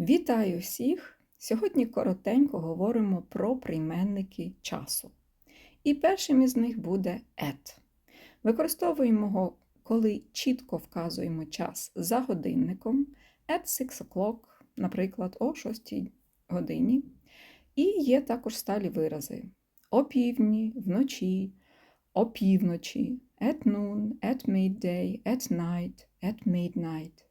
Вітаю всіх! Сьогодні коротенько говоримо про прийменники часу. І першим із них буде at. Використовуємо його, коли чітко вказуємо час за годинником at 6 o'clock, наприклад, о 6 годині. І є також сталі вирази о півдні, вночі, опівночі, at noon, at midday, at night, at midnight.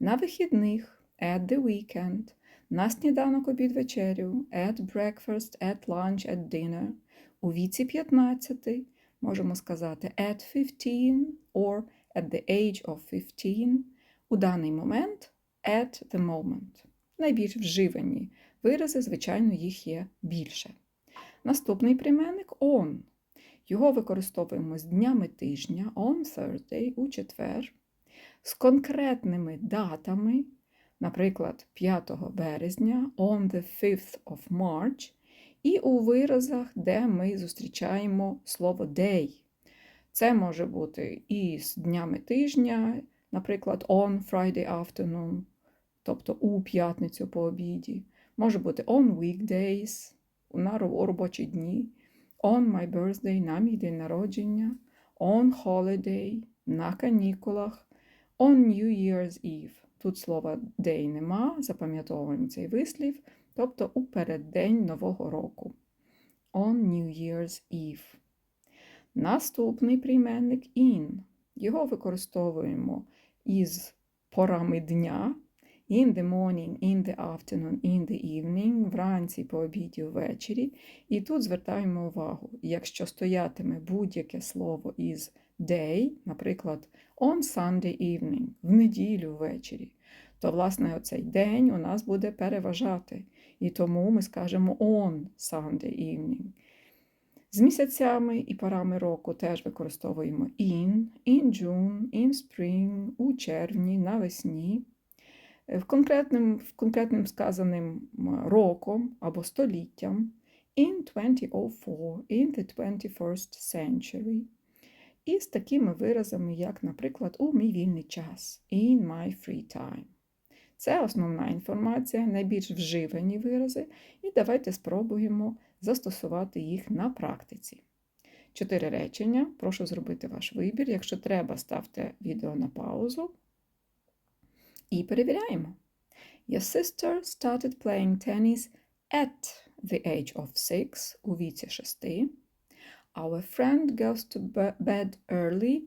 На вихідних at the weekend, на сніданок обід вечерю, at breakfast, at lunch, at dinner. У віці 15 можемо сказати at 15 or at the age of 15. У даний момент at the moment. Найбільш вживані вирази, звичайно, їх є більше. Наступний прийменник on. Його використовуємо з днями тижня on Thursday у четвер, з конкретними датами, наприклад, 5 березня, on the 5th of March, і у виразах, де ми зустрічаємо слово day. Це може бути і з днями тижня, наприклад, on Friday afternoon, тобто у п'ятницю по обіді. Може бути on weekdays, на робочі дні, on my birthday, на мій день народження, on holiday, на канікулах, on New Year's Eve. Тут слова day нема, запам'ятовуємо цей вислів, тобто у переддень Нового року. On New Year's Eve. Наступний прийменник in. Його використовуємо із порами дня. In the morning, in the afternoon, in the evening, вранці, по обіді, ввечері. І тут звертаємо увагу, якщо стоятиме будь-яке слово із day, наприклад, on Sunday evening, в неділю ввечері, то, власне, оцей день у нас буде переважати. І тому ми скажемо on Sunday evening. З місяцями і парами року теж використовуємо in, in June, in spring, у червні, навесні. В конкретним, в конкретним сказаним роком або століттям in 2004, in the 21st century. І з такими виразами, як, наприклад, у мій вільний час, in my free time. Це основна інформація, найбільш вживані вирази, і давайте спробуємо застосувати їх на практиці. Чотири речення. Прошу зробити ваш вибір. Якщо треба, ставте відео на паузу. І перевіряємо. Your sister started playing tennis at the age of six, у віці шести. Our friend goes to bed early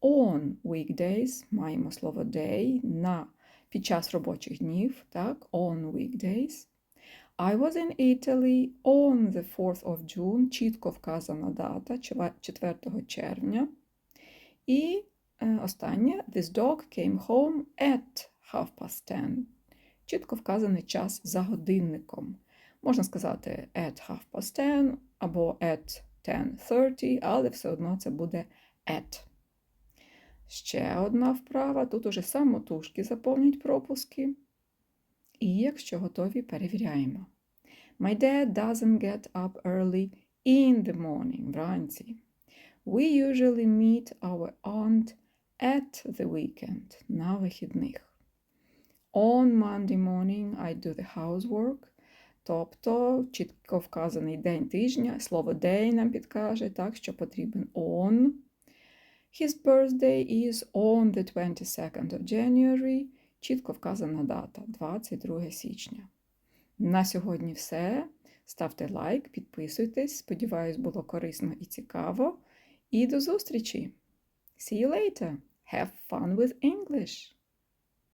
on weekdays. Маємо слово day на під час робочих днів, так, on weekdays. I was in Italy on the 4th of June, чітко вказана дата 4 червня. І останнє This dog came home at half past ten. Чітко вказаний час за годинником. Можна сказати at half past ten або at 10.30, але все одно це буде at. Ще одна вправа. Тут уже самотужки заповнюють пропуски. І якщо готові, перевіряємо. My dad doesn't get up early in the morning. Вранці. We usually meet our aunt at the weekend. На вихідних. On Monday morning I do the housework. Тобто чітко вказаний день тижня, слово day нам підкаже, так, що потрібен on. His birthday is on the 22nd of January. Чітко вказана дата 22 січня. На сьогодні все. Ставте лайк, підписуйтесь. Сподіваюсь, було корисно і цікаво. І до зустрічі! See you later! Have fun with English!